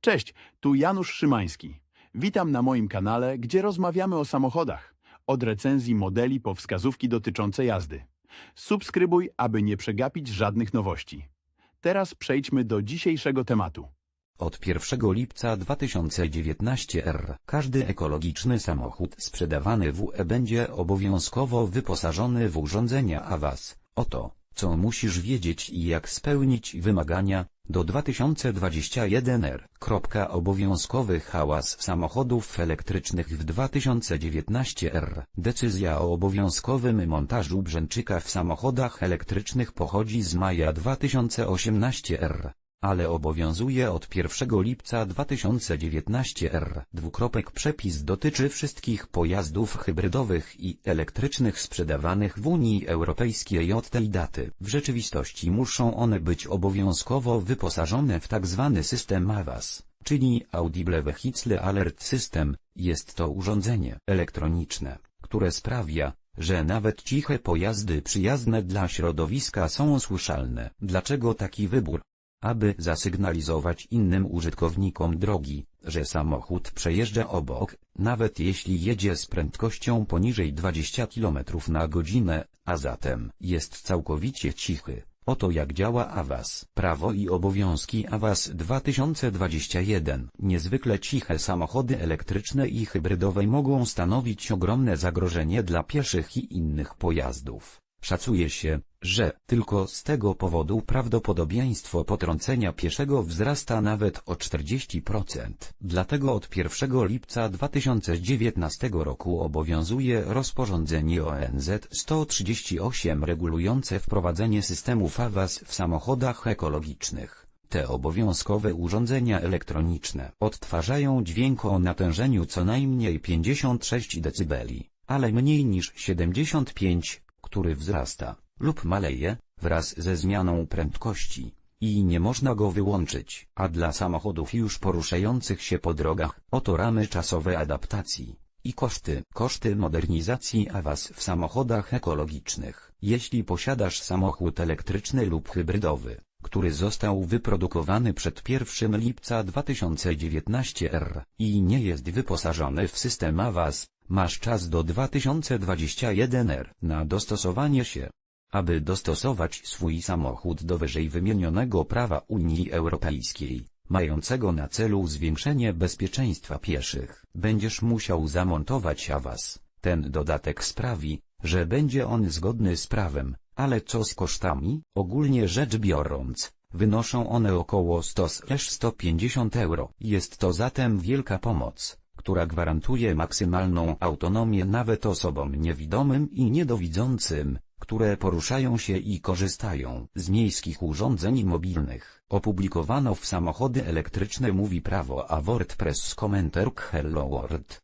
Cześć, tu Janusz Szymański. Witam na moim kanale, gdzie rozmawiamy o samochodach. Od recenzji modeli po wskazówki dotyczące jazdy. Subskrybuj, aby nie przegapić żadnych nowości. Teraz przejdźmy do dzisiejszego tematu. Od 1 lipca 2019 r. każdy ekologiczny samochód sprzedawany w UE będzie obowiązkowo wyposażony w urządzenia AWAS. Oto, co musisz wiedzieć i jak spełnić wymagania do 2021 r. Obowiązkowy hałas samochodów elektrycznych w 2019 r. Decyzja o obowiązkowym montażu brzęczyka w samochodach elektrycznych pochodzi z maja 2018 r ale obowiązuje od 1 lipca 2019 r. Dwukropek przepis dotyczy wszystkich pojazdów hybrydowych i elektrycznych sprzedawanych w Unii Europejskiej od tej daty. W rzeczywistości muszą one być obowiązkowo wyposażone w tzw. system AVAS, czyli Audible Vehicle Alert System. Jest to urządzenie elektroniczne, które sprawia, że nawet ciche pojazdy przyjazne dla środowiska są słyszalne. Dlaczego taki wybór? Aby zasygnalizować innym użytkownikom drogi, że samochód przejeżdża obok, nawet jeśli jedzie z prędkością poniżej 20 km na godzinę, a zatem jest całkowicie cichy. Oto jak działa AWAS. Prawo i obowiązki AWAS 2021. Niezwykle ciche samochody elektryczne i hybrydowe mogą stanowić ogromne zagrożenie dla pieszych i innych pojazdów. Szacuje się, że tylko z tego powodu prawdopodobieństwo potrącenia pieszego wzrasta nawet o 40%. Dlatego od 1 lipca 2019 roku obowiązuje rozporządzenie ONZ 138 regulujące wprowadzenie systemów AWAS w samochodach ekologicznych. Te obowiązkowe urządzenia elektroniczne odtwarzają dźwięk o natężeniu co najmniej 56 dB, ale mniej niż 75 który wzrasta lub maleje wraz ze zmianą prędkości i nie można go wyłączyć. A dla samochodów już poruszających się po drogach, oto ramy czasowe adaptacji i koszty. Koszty modernizacji AWAS w samochodach ekologicznych. Jeśli posiadasz samochód elektryczny lub hybrydowy, który został wyprodukowany przed 1 lipca 2019 r. i nie jest wyposażony w system AWAS, masz czas do 2021 r. na dostosowanie się. Aby dostosować swój samochód do wyżej wymienionego prawa Unii Europejskiej, mającego na celu zwiększenie bezpieczeństwa pieszych, będziesz musiał zamontować AWAS. Ten dodatek sprawi, że będzie on zgodny z prawem, ale co z kosztami? Ogólnie rzecz biorąc, wynoszą one około 100-150 euro. Jest to zatem wielka pomoc, która gwarantuje maksymalną autonomię nawet osobom niewidomym i niedowidzącym, które poruszają się i korzystają z miejskich urządzeń mobilnych. Opublikowano w samochody elektryczne mówi prawo a WordPress komentarz Hello World.